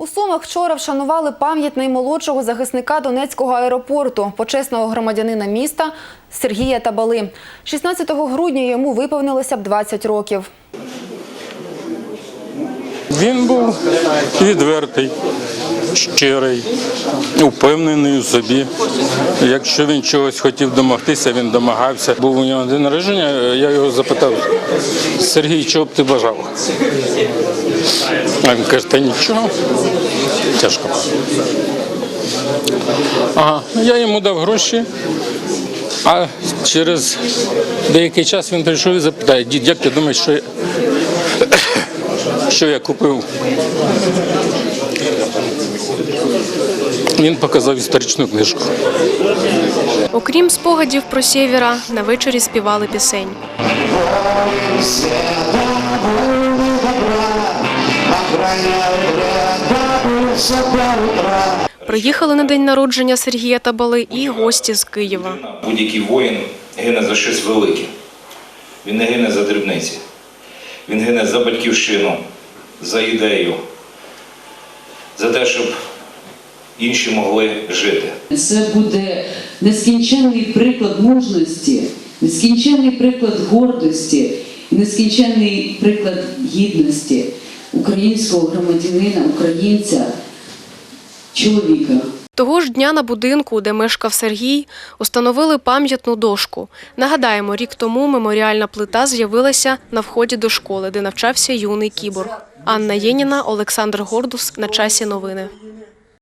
У Сумах вчора вшанували пам'ять наймолодшого захисника Донецького аеропорту, почесного громадянина міста Сергія Табали. 16 грудня йому виповнилося б 20 років. Він був відвертий, щирий, упевнений у собі. Якщо він чогось хотів домогтися, він домагався. Був у нього день народження, я його запитав, Сергій, чого б ти бажав? А він каже, та нічого. Тяжко. Ага, я йому дав гроші, а через деякий час він прийшов і запитає, дід, як ти думаєш, що я що я купив. Він показав історичну книжку. Окрім спогадів про сєвєра, на вечорі співали пісень. Приїхали на день народження Сергія Табали і гості з Києва. Будь-який воїн гине за щось велике. Він не гине за дрібниці. Він гине за батьківщину, за ідею, за те, щоб інші могли жити. Це буде нескінченний приклад мужності, нескінченний приклад гордості, і нескінченний приклад гідності українського громадянина, українця, чоловіка. Того ж дня на будинку, де мешкав Сергій, установили пам'ятну дошку. Нагадаємо, рік тому меморіальна плита з'явилася на вході до школи, де навчався юний кіборг. Анна Єніна, Олександр Гордус. На часі новини.